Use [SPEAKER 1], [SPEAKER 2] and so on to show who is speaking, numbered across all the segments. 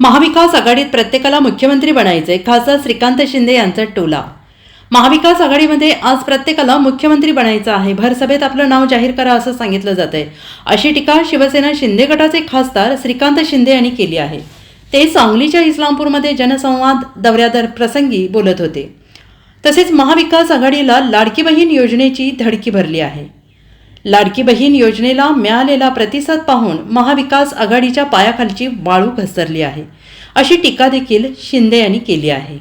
[SPEAKER 1] महाविकास आघाडीत प्रत्येकाला मुख्यमंत्री बनायचे खासदार श्रीकांत शिंदे यांचा टोला. महाविकास आघाडीमध्ये आज प्रत्येकाला मुख्यमंत्री बनायचं आहे. भरसभेत आपलं नाव जाहीर करा असं सांगितलं जात आहे अशी टीका शिवसेना शिंदे गटाचे खासदार श्रीकांत शिंदे यांनी केली आहे. ते सांगलीच्या इस्लामपूरमध्ये जनसंवाद दौऱ्यादर प्रसंगी बोलत होते. तसेच महाविकास आघाडीला लाडकी बहीण योजनेची धडकी भरली आहे. लाडकी बहीण योजनेला मिळालेला प्रतिसाद पाहून महाविकास आघाडीच्या पायाखालची वाळू घसरली आहे. अशी टीका देखील शिंदे यांनी केली आहे.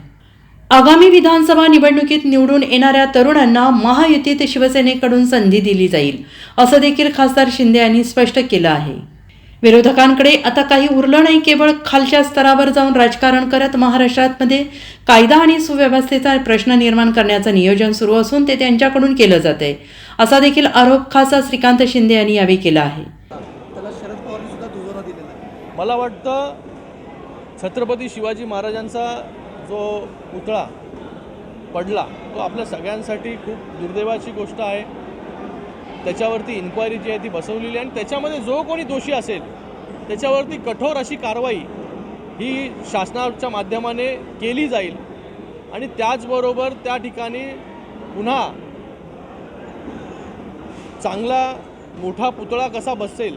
[SPEAKER 1] आगामी विधानसभा निवडणुकीत निवडून येणाऱ्या तरुणांना महायुतीत शिवसेनेकडून संधी दिली जाईल असं देखील खासदार शिंदे यांनी स्पष्ट केलं आहे. विरोधकांकडे आता काही उरलं नाही केवळ खालच्या स्तरावर जाऊन राजकारण करत महाराष्ट्रातमध्ये कायदा आणि सुव्यवस्थेचा प्रश्न निर्माण करण्याचं नियोजन सुरू असून ते त्यांच्याकडून केलं जात आहे असा देखील आरोप खासदार श्रीकांत शिंदे यांनी यावेळी केला आहे.
[SPEAKER 2] त्याला शरद आहे.
[SPEAKER 3] मला वाटतं छत्रपती शिवाजी महाराजांचा जो पुतळा पडला तो आपल्या सगळ्यांसाठी खूप दुर्दैवाची गोष्ट आहे. त्याच्यावरती इन्क्वायरी जी आहे ती बसवलेली आहे आणि त्याच्यामध्ये जो कोणी दोषी असेल त्याच्यावरती कठोर अशी कारवाई ही शासनाच्या माध्यमाने केली जाईल. आणि त्याचबरोबर त्या ठिकाणी पुन्हा चांगला मोठा पुतळा कसा बसेल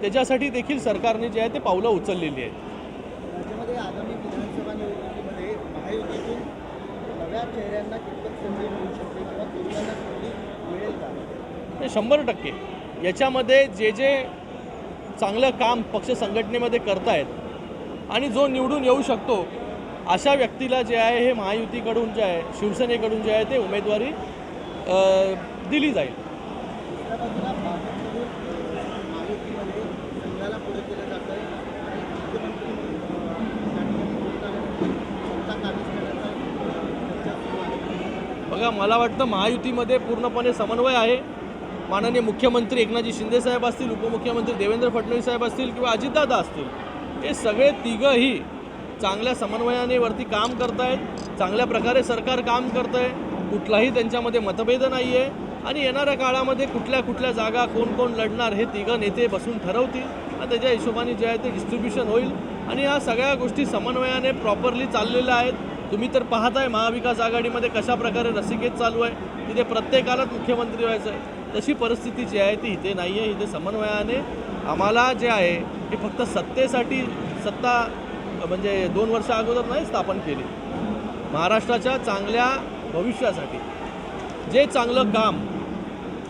[SPEAKER 3] त्याच्यासाठी देखील सरकारने जे आहे ते पावलं उचललेली आहेत.
[SPEAKER 2] आगामी विधानसभा निवडणुकीमध्ये महायुतीतून नव्या चेहऱ्यांना कितपत संधी मिळू शकते किंवा तरुणांना संधी मिळेल का
[SPEAKER 3] शंभर टक्के. याच्यामध्ये जे जे चांगलं काम पक्ष संघटनेमध्ये करतायत आणि जो निवडून येऊ शकतो अशा व्यक्तीला जे आहे हे महायुतीकडून जे आहे शिवसेनेकडून जे आहे ते उमेदवारी दिली जाईल. बघा मला वाटतं महायुतीमध्ये पूर्णपणे समन्वय आहे. माननीय मुख्यमंत्री एकनाथजी शिंदे साहेब असतील उपमुख्यमंत्री देवेंद्र फडणवीस साहेब असतील किंवा अजितदादा असतील हे सगळे तिघंही चांगल्या समन्वयाने वरती काम करत आहेत चांगल्या प्रकारे सरकार काम करत आहे कुठलाही त्यांच्यामध्ये मतभेद नाही आहे आणि येणाऱ्या काळामध्ये कुठल्या कुठल्या जागा कोण कोण लढणार हे तिघं नेते बसून ठरवतील. आणि त्याच्या हिशोबाने जे आहे ते डिस्ट्रीब्युशन होईल आणि या सगळ्या गोष्टी समन्वयाने प्रॉपरली चाललेल्या आहेत. तुम्ही तर पाहताय महाविकास आघाडीमध्ये कशा प्रकारे रसिकेत चालू आहे तिथे प्रत्येकालाच मुख्यमंत्री व्हायचं आहे तशी परिस्थिती जी आहे ती इथे नाही आहे इथे समन्वयाने आम्हाला जे आहे हे फक्त सत्तेसाठी सत्ता म्हणजे दोन वर्ष अगोदर नाही स्थापन केली. महाराष्ट्राच्या चांगल्या भविष्यासाठी. जे चांगलं काम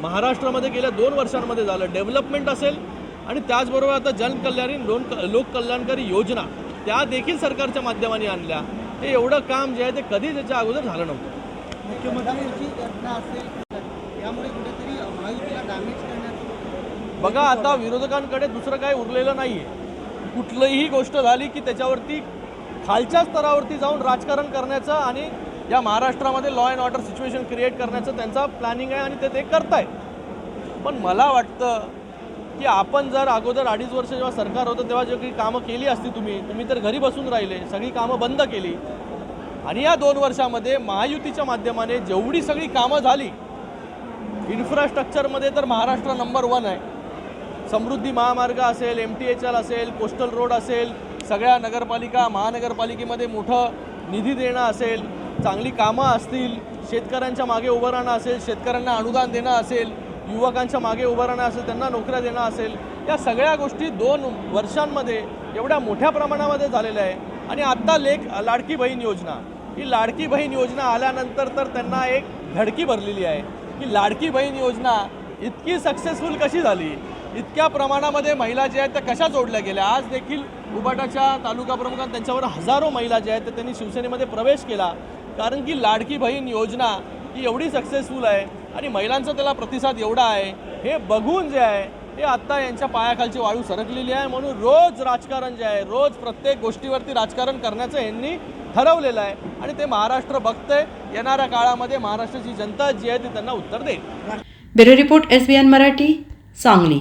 [SPEAKER 3] महाराष्ट्रामध्ये गेल्या दोन वर्षांमध्ये झालं डेव्हलपमेंट असेल आणि त्याचबरोबर आता जनकल्याणी लोन लोककल्याणकारी योजना त्या देखील सरकारच्या माध्यमाने आणल्या. हे एवढं काम जे आहे ते कधीच त्याच्या अगोदर झालं नव्हतं.
[SPEAKER 2] मुख्यमंत्र्यांची घटना असेल यामुळे
[SPEAKER 3] बघा आता विरोधकांकडे दुसरं काही उरलेलं नाही आहे कुठलीही गोष्ट झाली की त्याच्यावरती खालच्या स्तरावरती जाऊन राजकारण करण्याचं आणि या महाराष्ट्रामध्ये law and order situation create करण्याचं त्यांचा प्लॅनिंग आहे आणि ते ते करतायत. पण मला वाटतं की आपण जर अगोदर अडीच वर्ष जेव्हा सरकार होतं तेव्हा जे काही कामं केली असती तुम्ही तुम्ही तर घरी बसून राहिले सगळी कामं बंद केली. आणि या दोन वर्षामध्ये महायुतीच्या माध्यमाने जेवढी सगळी कामं झाली इन्फ्रास्ट्रक्चरमध्ये तर महाराष्ट्र नंबर वन आहे. समृद्धी महामार्ग असेल एम टी एच एल असेल कोस्टल रोड असेल सगळ्या नगरपालिका महानगरपालिकेमध्ये मोठं निधी देणं असेल चांगली कामं असतील शेतकऱ्यांच्या मागे उभं राहणं असेल शेतकऱ्यांना अनुदान देणं असेल युवकांच्या मागे उभं राहणं असेल त्यांना नोकऱ्या देणं असेल या सगळ्या गोष्टी दोन वर्षांमध्ये एवढ्या मोठ्या प्रमाणामध्ये झालेल्या आहे. आणि आत्ता लेख लाडकी बहीण योजना. ही लाडकी बहीण योजना आल्यानंतर तर त्यांना एक धडकी भरलेली आहे. की लाडकी बहीण योजना इतकी सक्सेसफुल कशी झाली? इतक्या प्रमाणामध्ये महिला ज्या आहेत त्या कशा जोडल्या गेल्या? आज देखील उबाटाच्या तालुका प्रमुखांनी त्यांच्यावर हजारो महिला ज्या आहेत त्या त्यांनी शिवसेनेमध्ये प्रवेश केला. कारण की लाडकी बहीण योजना ही एवढी सक्सेसफुल आहे आणि महिलांचा त्याला प्रतिसाद एवढा आहे. हे बघून जे आहे हे आत्ता यांच्या पायाखालची वाळू सरकलेली आहे म्हणून रोज राजकारण जे आहे रोज प्रत्येक गोष्टीवरती राजकारण करण्याचं यांनी ठरवलेलं आहे. आणि ते महाराष्ट्र बघतंय. येणाऱ्या काळामध्ये महाराष्ट्राची जनता जी आहे ती त्यांना उत्तर देईल.
[SPEAKER 1] Bureau report S B N Marathi Sangli.